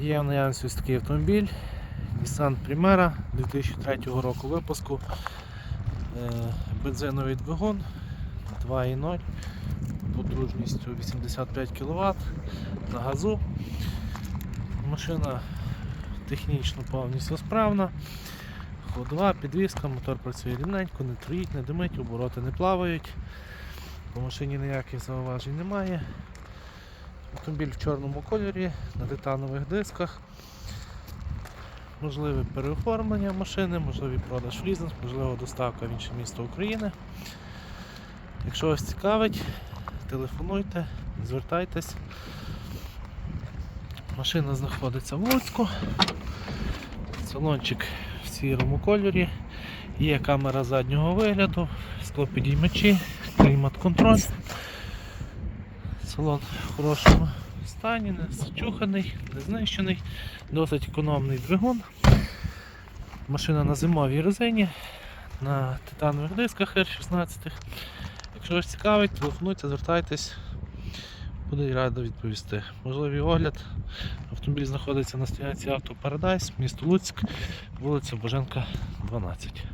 Є в наявності ось такий автомобіль Nissan Primera 2003 року випуску. Е, Бензиновий двигун 2.0, потужністю 85 кВт на газу. Машина технічно повністю справна. Ходова, підвізка, мотор працює рівненько, не троїть, не димить, обороти не плавають. По машині ніяких зауважень немає. Автомобіль в чорному кольорі, на титанових дисках. Можливе переоформлення машини, можливий продаж в лізинг, можливо доставка в інше місто України. Якщо вас цікавить, телефонуйте, звертайтесь. Машина знаходиться в Луцьку. Салончик в сірому кольорі. Є камера заднього вигляду, склопідіймачі, клімат-контроль. Салон в хорошому стані, не зачуханий, не знищений, досить економний двигун. Машина на зимовій резині, на титанових дисках R16. Якщо вас цікавить, телефонуйте, звертайтесь, буду радий відповісти. Можливий огляд. Автомобіль знаходиться на стоянці Авто Парадайс, місто Луцьк, вулиця Боженка, 12.